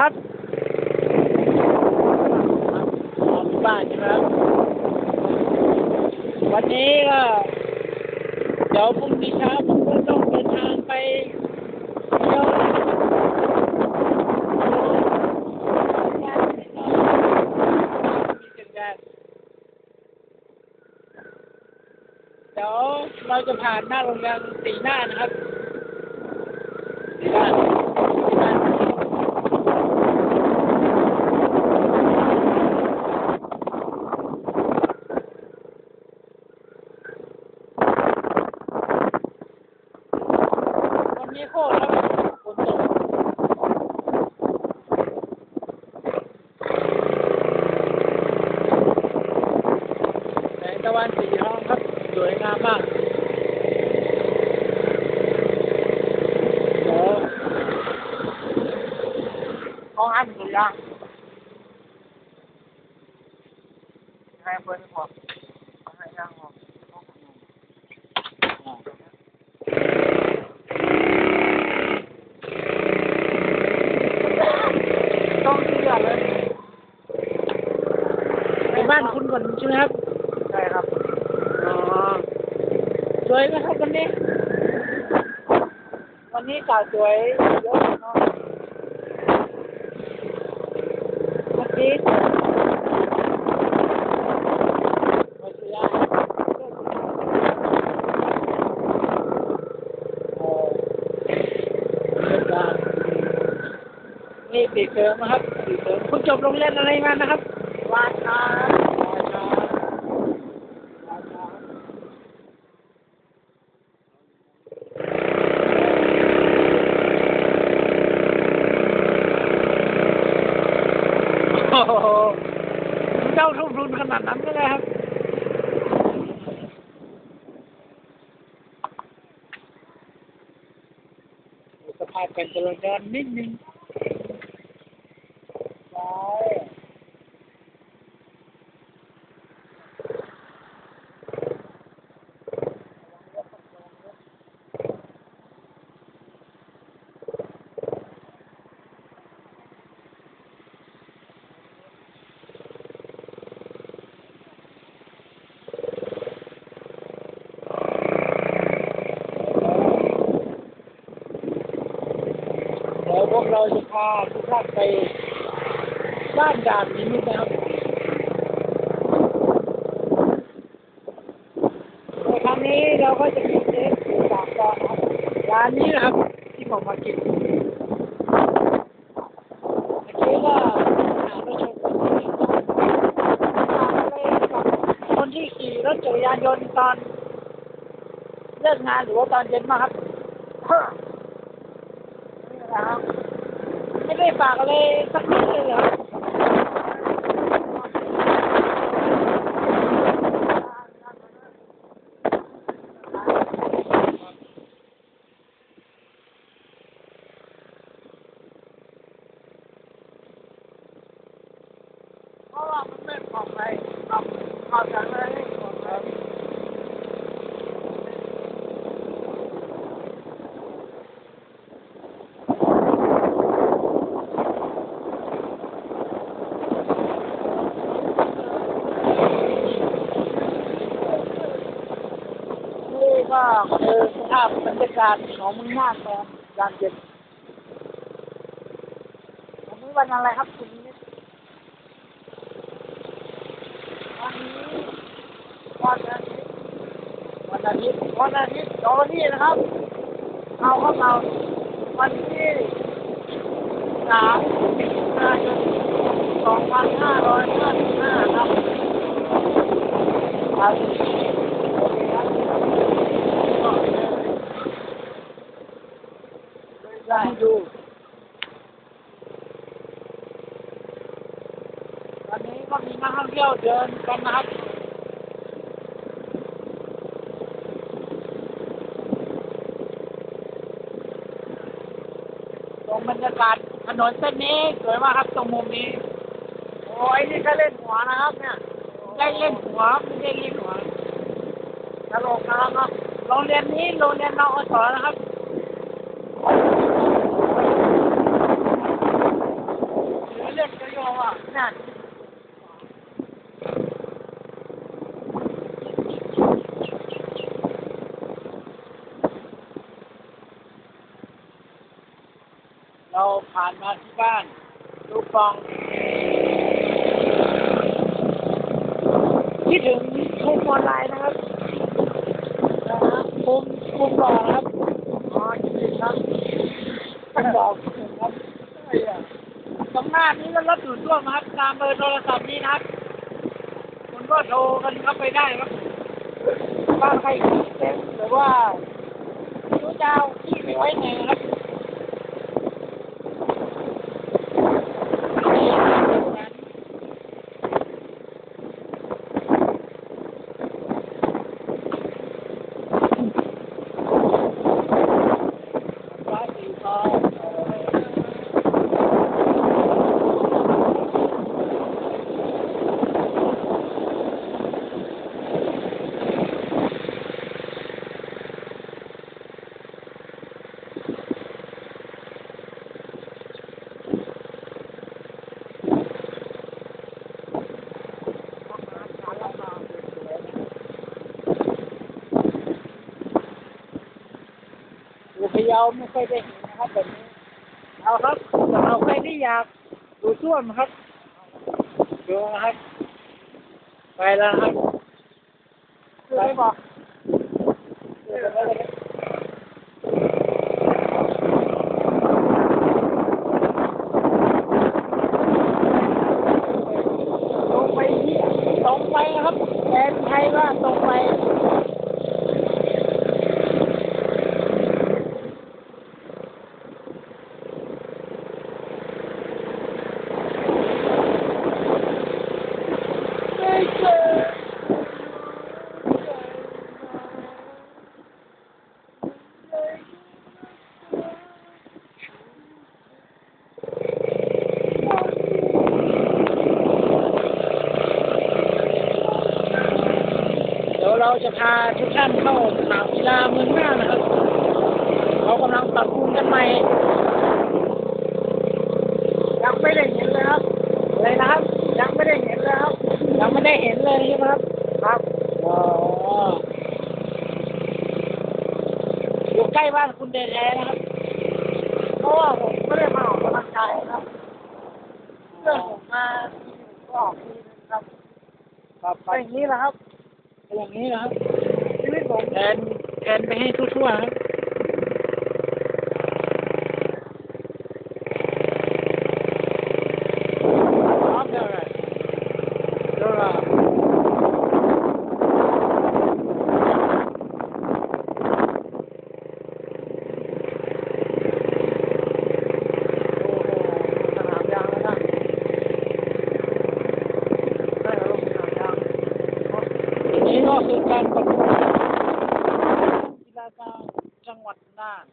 ครับออกบ้านใช่ไหมครับวันนี้ก็เดี๋ยวพรุ่งนี้เช้าผมก็ต้องเดินทางไปเที่ยวเดี๋ยวเราจะผ่านหน้าโรงแรมสีหน้านะครับสีหน้าสีหน้า วันนี้โคตรครับฝนตกแสง ตะวันสีทองครับ สวยงามมากโอ้ห้องอันสุดยอดให้เพิ่นพอให้ย่างพอ ต้องเชื่อเลย ไปบ้านคุณก่อนใช่ไหมครับ ใช่ครับ อ๋อ สวยไหมครับวันนี้ วันนี้สาวสวยเยอะเนาะเมื่อกี้มาเสียโอ้เลิศมากนี่ปีเสริมนะครับปีเสริมคุณจบโรงเรียนอะไรมานะครับวาชาราชาราชา โอ้โหเจ้าทุ่มทุ นาดนั้นก็ได้ครับสภาพการจราจรนิดนึงซ้ายเดี๋ยวพวก เราจะพาทุกท่านไปบ้านด่านนี้นะครับในครั้งนี้เราก็จะมีเจ๊สามตอนครับร้านนี้นะครับที่ผมมากินเมื่อกี้ก็หารถชนคนที่คนที่ขี่รถจักรยานยนต์ตอนเลิกงานหรือว่าตอนเย็นมาครับนี่นะครับ ไม่ได้ฝากอะไรสักนิดเลยเหรอเพราะว่ามันไม่ปลอดภัยครับข่าวสารอะไรไม่ปลอดภัย นี่ก็คือสภาพบรรยา กาศของมึงนาคตอนยามเย็นวันนี้วันอะไรครับคุณนิดวันนี้วันอาทิตย์วันอาทิตย์วันอาทิตย์ตอนนี้นะครับ เอาครับเอาวันที่สามสิงหาคมสองพันห้าร้อยห้าสิบห้าครับครับโอเคครับ ได้ดูตอนนี้ ก็มีนักท่องเที่ยวเดินกันนะครับตรงบรรยากาศถนนเส้นนี้สวยมากครับตรงมุมนี้ โอ้ยนี่ก็เล่นหัวนะครับ เนี่ยได้เล่นหัวไม่ได้เล่นหัวตลกนะครับเนาะโรงเรียนนี้โรงเรียนนอสนะครับน่า เราผ่านมาที่บ้านลูกปองคิดถึงคุมออนไลน์นะครับนะฮะคุมคุมรอนะครับอ๋อคิดถึงครับคุมรอกคิดถึงครับใช่อะตรงหน้านี้ก็รถดูดซ่วมนะครับ ตามเบอร์โทรศัพท์นี้นะครับคุณก็โทรกันเข้าไปได้ครับบ้านใครขี้เต็มหรือว่ารู้เจะเอาขี้ไปไว้ไหนนะครับ ฟ้าสีทองอ ยู่พะเยาไม่ค่อยได้เห็นนะครับแบบนี้เอาครับสำหรับใครที่อยากดูส้วมครับดูนะครับ ไปแล้วครับไปบอกตรงไปที่ตรงไปนะครับแทนไทยว่าตรงไป เดี๋ยวเราจะ พาทุกท่านเข้าสนามกีฬาเมืองน่านนะครับเขากำลังปรับปรุงกันใหม่ยังไม่ได้เห็นเลยครับอะไรนะครับยังไม่ได้เห็นเลยครับยังไม่ได้เห็นเลยใช่ไหมครับครับอ๋ออยู่ใกล้บ้านคุณแท้ๆนะครับเพราะว่าผมไม่ได้มาออกกำลังกายครับเรื่องผมมาก็ออกทีนึงครับครับไปอย่างนี้แหละครับไป อย่างนี้นะครับชีวิตผมแทนแทนไปให้ทั่วๆครับพร้อมแล้วเลยเดี๋ยวเราโอ้โหสนามยางแล้วนะได้แล้วสนามยางอั นนี้ก็คือการประกวดกีฬาการจังหวัดน่าน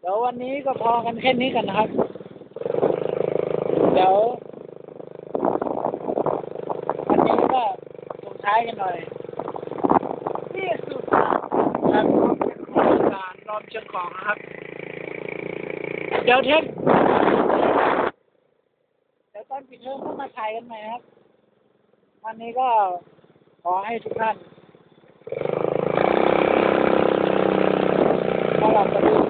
เดี๋ยววันนี้ก็พอกันแค่นี้กันนะครับ เดี๋ยววันนี้ก็ส่งท้ายกันหน่อยนี่สุดครับการรอมเชียงของนะครับ เดี๋ยวเทปเดี๋ยวตอนปิดเทอมก็มาถ่ายกันใหม่ครับ วันนี้ก็ขอให้ทุกท่านสวัสดี